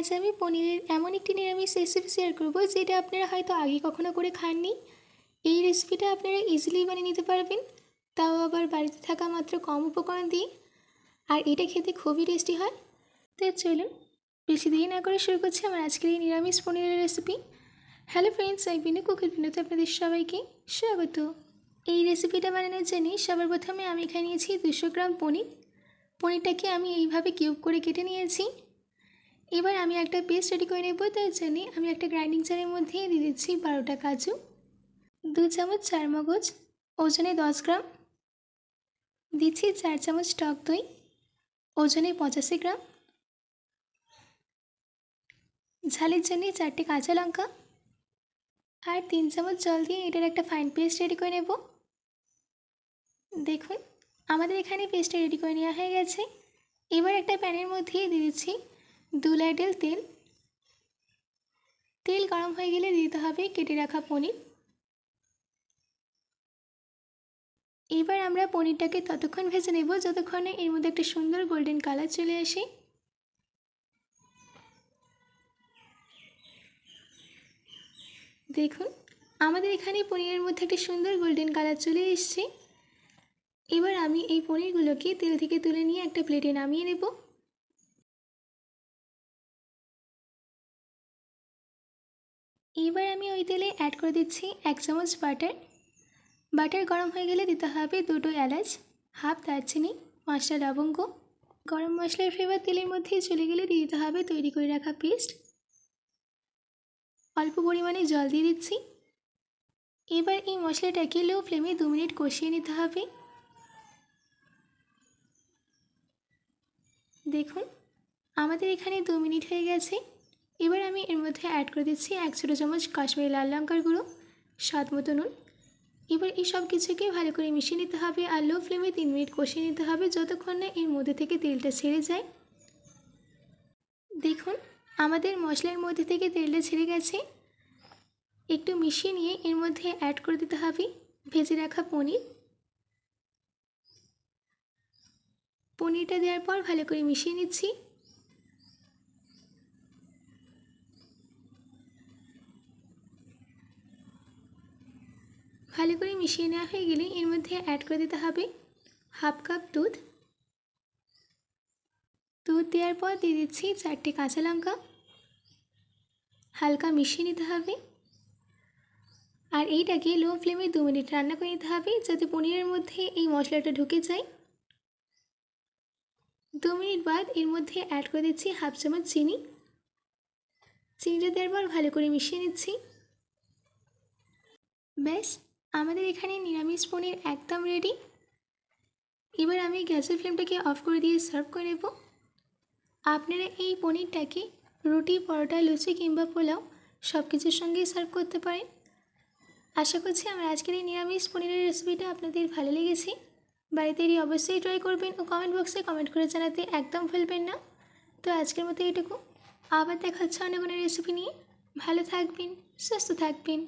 আজ আমি পনিরের এমন একটি নিরামিষ রেসিপি শেয়ার করব যেটা আপনারা হয়তো আগে কখনো করে খাননি। এই রেসিপিটা আপনারা ইজিলি বানিয়ে নিতে পারবেন। তাও আবার বাড়িতে থাকা মাত্র কম উপকরণ দিয়ে। আর এটা খেতে খুবই টেস্টি হয়। তো চলুন, বেশি দেরি না করে শুরু করছি আমার আজকের এই নিরামিষ পনিরের রেসিপি হ্যালো ফ্রেন্ডস এই বিনু কুকের বিনুতে আপনাদের সবাইকে স্বাগত। এই রেসিপিটা বানানোর জন্য সবার প্রথমে আমি এখানে নিয়েছি দুশো গ্রাম পনির। পনিরটাকে আমি এইভাবে কিউব করে কেটে নিয়েছি। এবার আমি একটা পেস্ট রেডি করে নেব, তার জন্যে আমি একটা গ্রাইন্ডিং জারের মধ্যে দিয়ে দিচ্ছি বারোটা কাজু, দু চামচ চার মগজ ওজনে দশ গ্রাম, দিচ্ছি চার চামচ টক দই, ওজনে পঁচাশি গ্রাম, ঝালের জন্য চারটে কাঁচা লঙ্কা আর তিন চামচ জল দিয়ে এটার একটা ফাইন পেস্ট রেডি করে নেব। দেখুন, আমাদের এখানে পেস্টটা রেডি করে নেওয়া হয়ে গেছে। এবার একটা প্যানের মধ্যে দিয়ে দিচ্ছি দু লাইটেল তেল। তেল গরম হয়ে গেলে দিতে হবে কেটে রাখা পনির। এবার আমরা পনিরটাকে ততক্ষণ ভেজে নেব, যতক্ষণে এর মধ্যে একটা সুন্দর গোল্ডেন কালার চলে আসে। দেখুন, আমাদের এখানে পনিরের মধ্যে একটা সুন্দর গোল্ডেন কালার চলে এসছে। এবার আমি এই পনিরগুলোকে তেল থেকে তুলে নিয়ে একটা প্লেটে নামিয়ে নেব। এবার আমি ওই তেলে অ্যাড করে দিচ্ছি এক চামচ বাটার বাটার গরম হয়ে গেলে দিতে হবে দুটো এলাচ হাফ দারচিনি, পাঁচটা লবঙ্গ। গরম মশলার ফ্লেভার তেলের মধ্যে চলে গেলে দিয়ে দিতে হবে তৈরি করে রাখা পেস্ট অল্প পরিমাণে জল দিয়ে দিচ্ছি। এবার এই মশলাটাকে লো ফ্লেমে দু মিনিট কষিয়ে নিতে হবে। দেখুন, আমাদের এখানে দু মিনিট হয়ে গেছে। এবার আমি এর মধ্যে অ্যাড করে দিচ্ছি এক ছোটো চামচ কাশ্মীরি লাল লঙ্কার গুঁড়ো, স্বাদ মতো নুন। এবার এই সব কিছুকে ভালো করে মিশিয়ে নিতে হবে আর লো ফ্লেমে তিন মিনিট কষিয়ে নিতে হবে যতক্ষণ না এর মধ্যে থেকে তেলটা ছেড়ে যায়। দেখুন, আমাদের মশলার মধ্যে থেকে তেলটা ছেড়ে গেছে। একটু মিশিয়ে নিয়ে এর মধ্যে অ্যাড করে দিতে হবে ভেজে রাখা পনির। পনিরটা দেওয়ার পর ভালো করে মিশিয়ে নিচ্ছি। ভালো করে মিশিয়ে নেওয়া হয়ে গেলে এর মধ্যে অ্যাড করে দিতে হবে হাফ কাপ দুধ। দুধ দেওয়ার পর দিয়ে দিচ্ছি চারটে কাঁচা লঙ্কা। হালকা মিশিয়ে নিতে হবে। আর এইটাকে লো ফ্লেমে দু মিনিট রান্না করে নিতে হবে যাতে পনিরের মধ্যে এই মশলাটা ঢুকে যায়। দু মিনিট বাদ এর মধ্যে অ্যাড করে দিচ্ছি হাফ চামচ চিনি। চিনিটা দেওয়ার পর ভালো করে মিশিয়ে নিচ্ছি। ব্যাস। আমাদের এখানে নিরামিষ পনির একদম রেডি এবার আমি গ্যাসের ফ্লেমটাকে অফ করে দিয়ে সার্ভ করে নেব। আপনারা এই পনিরটাকে রুটি, পরোটা, লুচি কিংবা পোলাও সব কিছুর সঙ্গেই সার্ভ করতে পারেন। আশা করছি আমার আজকের এই নিরামিষ পনিরের রেসিপিটা আপনাদের ভালো লেগেছে। বাড়িতে এটি অবশ্যই ট্রাই করবেন ও কমেন্ট বক্সে কমেন্ট করে জানাতে একদম ভুলবেন না। তো আজকের মতো এটুকু। আবার দেখা হচ্ছে অন্য কোনো রেসিপি নিয়ে। ভালো থাকবেন, সুস্থ থাকবেন।